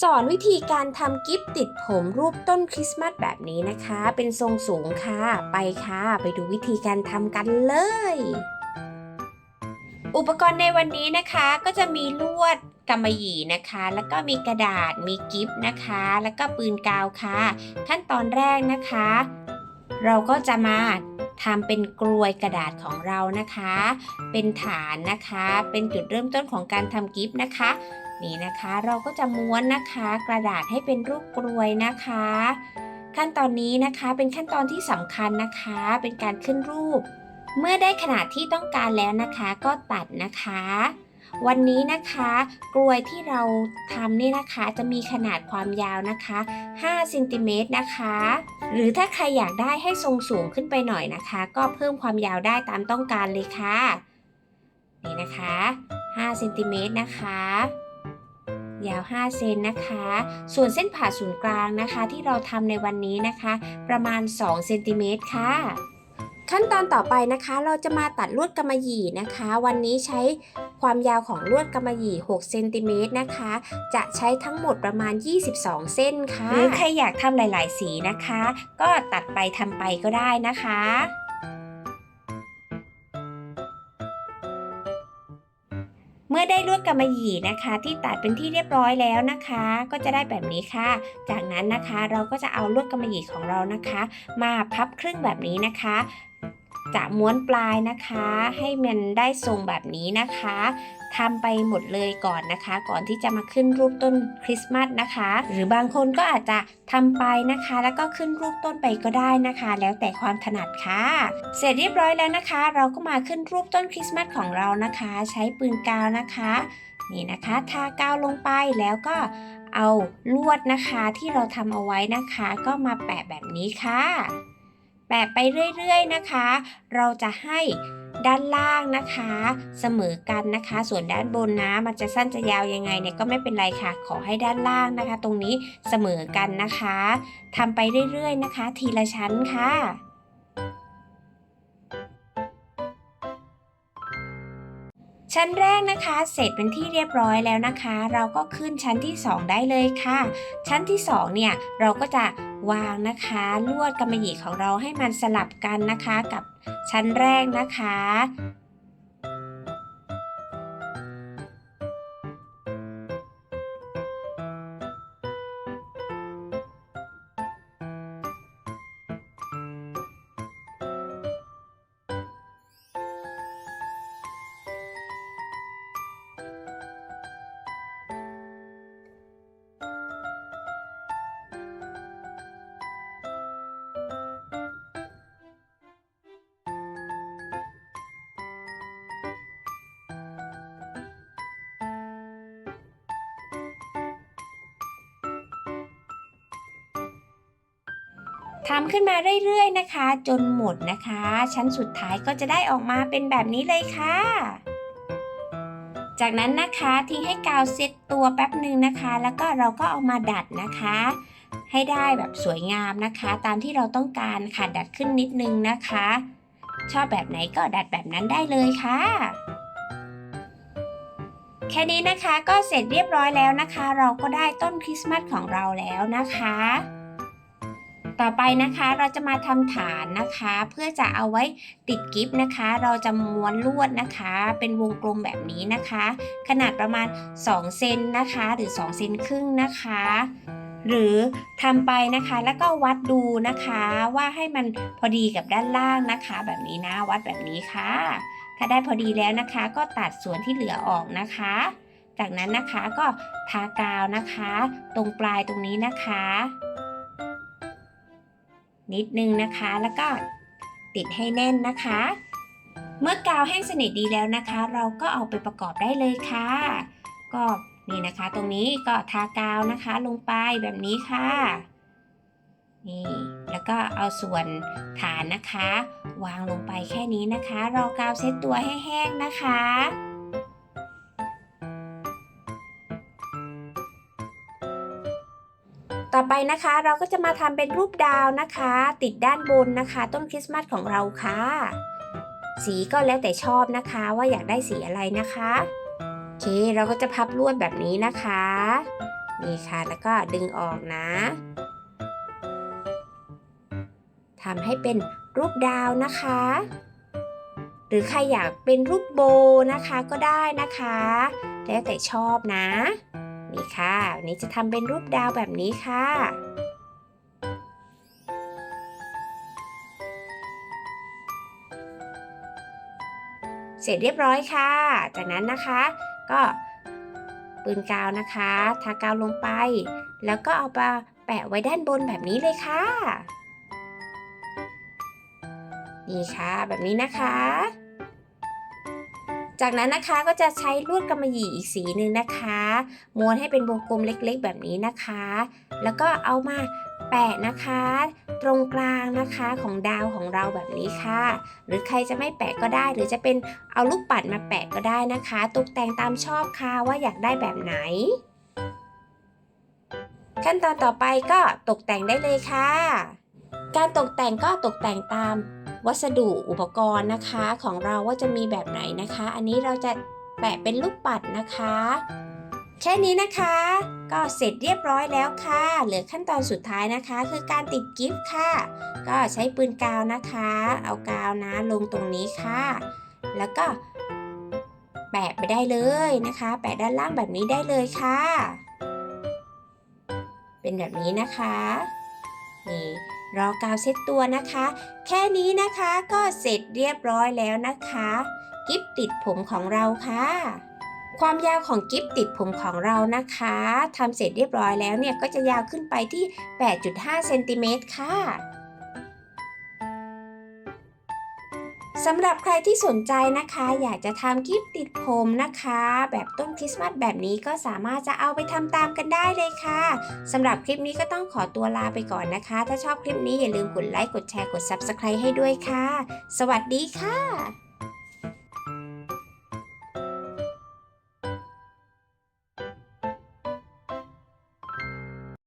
สอนวิธีการทำกิฟต์ติดผมรูปต้นคริสต์มาสแบบนี้นะคะ เป็นทรงสูงค่ะ ไปค่ะ ไปดูวิธีการทำกันเลย อุปกรณ์ในวันนี้นะคะก็จะมีลวดกำมะหยี่นะคะ แล้วก็มีกระดาษ มีกิฟต์นะคะ แล้วก็ปืนกาวค่ะ ขั้นตอนแรกนะคะ เราก็จะมาทำเป็นกลวยกระดาษของเรานะคะ เป็นฐานนะคะ เป็นจุดเริ่มต้นของการทำกิฟต์นะคะ นี่นะคะเราก็จะม้วนนะคะ กระดาษให้เป็นรูปกลวยนะคะ ขั้นตอนนี้นะคะเป็นขั้นตอนที่สำคัญนะคะ เป็นการขึ้นรูป เมื่อได้ขนาดที่ต้องการแล้วนะคะก็ตัดนะคะ วันนี้นะคะกลวยที่เราทำนี่นะคะจะมีขนาดความยาวนะคะ5เซนติเมตรนะคะ หรือถ้าใครอยากได้ให้ทรงสูงขึ้นไปหน่อยนะคะ ก็เพิ่มความยาวได้ตามต้องการเลยค่ะนี่นะคะ5เซนติเมตรนะคะ ยาว 5 เซนนะคะ ส่วนเส้นผ่าศูนย์กลางนะคะ ที่เราทำในวันนี้นะคะ ประมาณ2เซนติเมตรค่ะขั้นตอนต่อไปนะคะเราจะมาตัดลวดกำมะหยี่นะคะ วันนี้ใช้ความยาวของลวดกำมะหยี่6เซนติเมตรนะคะ จะใช้ทั้งหมดประมาณ 22 เส้นค่ะหรือใครอยากทำหลาย ๆ สีนะคะ ก็ตัดไปทำไปก็ได้นะคะ เมื่อได้ลวดกำมะหยี่นะคะ ที่ตัดเป็นที่เรียบร้อยแล้วนะคะ ก็จะได้แบบนี้ค่ะ จากนั้นนะคะเราก็จะเอาลวดกำมะหยี่ของเรานะคะ มาพับครึ่งแบบนี้นะคะ จะม้วนปลายนะคะ ให้มันได้ทรงแบบนี้นะคะ ทำไปหมดเลยก่อนนะคะ ก่อนที่จะมาขึ้นรูปต้นคริสต์มาสนะคะ หรือบางคนก็อาจจะทำไปนะคะ แล้วก็ขึ้นรูปต้นไปก็ได้นะคะ แล้วแต่ความถนัดค่ะ เสร็จเรียบร้อยแล้วนะคะ เราก็มาขึ้นรูปต้นคริสต์มาสของเรานะคะ ใช้ปืนกาวนะคะนี่นะคะทากาวลงไปแล้วก็เอาลวดนะคะที่เราทำเอาไว้นะคะ ก็มาแปะแบบนี้ค่ะ แปะไปเรื่อยๆนะคะ เราจะให้ ด้านล่างนะคะเสมอกันนะคะ ส่วนด้านบนนะ มันจะสั้นจะยาวยังไงเนี่ยก็ไม่เป็นไรค่ะ ขอให้ด้านล่างนะคะ ตรงนี้เสมอกันนะคะทำไปเรื่อยๆนะคะ ทีละชั้นค่ะ ชั้นแรกนะคะ เสร็จเป็นที่เรียบร้อยแล้วนะคะ เราก็ขึ้นชั้นที่ 2 ได้เลยค่ะ ชั้นที่ 2 เนี่ย เราก็จะวางนะคะ ลวดกำมะหยี่ของเราให้มันสลับกันนะคะกับชั้นแรกนะคะ ทำขึ้นมาเรื่อยๆนะคะ จนหมดนะคะ ชั้นสุดท้ายก็จะได้ออกมาเป็นแบบนี้เลยค่ะ จากนั้นนะคะทิ้งให้กาวเซ็ตตัวแป๊บหนึ่งนะคะ แล้วก็เราก็เอามาดัดนะคะ ให้ได้แบบสวยงามนะคะ ตามที่เราต้องการค่ะดัดขึ้นนิดนึงนะคะ ชอบแบบไหนก็ดัดแบบนั้นได้เลยค่ะแค่นี้นะคะก็เสร็จเรียบร้อยแล้วนะคะ เราก็ได้ต้นคริสต์มาสของเราแล้วนะคะ ต่อไปนะคะเราจะมาทำฐานนะคะ เพื่อจะเอาไว้ติดกิฟต์นะคะ เราจะม้วนลวดนะคะ เป็นวงกลมแบบนี้นะคะ ขนาดประมาณ2เซนนะคะ หรือ2เซนครึ่งนะคะ หรือทำไปนะคะแล้วก็วัดดูนะคะว่าให้มันพอดีกับด้านล่างนะคะ แบบนี้นะวัดแบบนี้ค่ะ ถ้าได้พอดีแล้วนะคะ ก็ตัดส่วนที่เหลือออกนะคะ จากนั้นนะคะก็ทากาวนะคะ ตรงปลายตรงนี้นะคะ นิดนึงนะคะ แล้วก็ติดให้แน่นนะคะ เมื่อกาวแห้งสนิทดีแล้วนะคะ เราก็เอาไปประกอบได้เลยค่ะ ก็นี่นะคะ ตรงนี้ก็ทากาวนะคะลงไปแบบนี้ค่ะนี่แล้วก็เอาส่วนฐานนะคะ วางลงไปแค่นี้นะคะ รอกาวเซตตัวให้แห้งนะคะ ต่อไปนะคะเราก็จะมาทำเป็นรูปดาวนะคะ ติดด้านบนนะคะ ต้นคริสต์มาสของเราค่ะ สีก็แล้วแต่ชอบนะคะว่าอยากได้สีอะไรนะคะโอเคเราก็จะพับลวดแบบนี้นะคะนี่ค่ะแล้วก็ดึงออกนะทำให้เป็นรูปดาวนะคะ หรือใครอยากเป็นรูปโบนะคะก็ได้นะคะ แล้วแต่ชอบนะ นี่ค่ะวันนี้จะทำเป็นรูปดาวแบบนี้ค่ะ เสร็จเรียบร้อยค่ะ จากนั้นนะคะ ก็ปืนกาวนะคะทากาวลงไป แล้วก็เอาไปแปะไว้ด้านบนแบบนี้เลยค่ะ นี่ค่ะ แบบนี้นะคะ จากนั้นนะคะก็จะใช้ลวดกำมะหยี่อีกสีหนึ่งนะคะ ม้วนให้เป็นวงกลมเล็กๆ แบบนี้นะคะ แล้วก็เอามาแปะนะคะ ตรงกลางนะคะของดาวของเราแบบนี้ค่ะ หรือใครจะไม่แปะก็ได้ หรือจะเป็นเอาลูกปัดมาแปะก็ได้นะคะ ตกแต่งตามชอบค่ะว่าอยากได้แบบไหน ขั้นตอนต่อไปก็ตกแต่งได้เลยค่ะ การตกแต่งก็ตกแต่งตามวัสดุอุปกรณ์นะคะของเราว่าจะมีแบบไหนนะคะ อันนี้เราจะแปะเป็นลูกปัดนะคะ แค่นี้นะคะ ก็เสร็จเรียบร้อยแล้วค่ะ เหลือขั้นตอนสุดท้ายนะคะ คือการติดกิฟต์ค่ะ ก็ใช้ปืนกาวนะคะ เอากาวนะลงตรงนี้ค่ะ แล้วก็แปะไปได้เลยนะคะ แปะด้านล่างแบบนี้ได้เลยค่ะ เป็นแบบนี้นะคะ รอกาวเซ็ตตัวนะคะ แค่นี้นะคะก็เสร็จเรียบร้อยแล้วนะคะ กิฟติดผมของเราค่ะ ความยาวของกิฟติดผมของเรานะคะทำเสร็จเรียบร้อยแล้วเนี่ยก็จะยาวขึ้นไปที่ 8.5 เซนติเมตรค่ะ สำหรับใครที่สนใจนะคะ อยากจะทำกิฟติดผมนะคะ แบบต้นคริสต์มาสแบบนี้ก็สามารถจะเอาไปทำตามกันได้เลยค่ะสำหรับคลิปนี้ก็ต้องขอตัวลาไปก่อนนะคะ ถ้าชอบคลิปนี้อย่าลืมกดไลค์กดแชร์กด Subscribe ให้ด้วยค่ะ สวัสดีค่ะ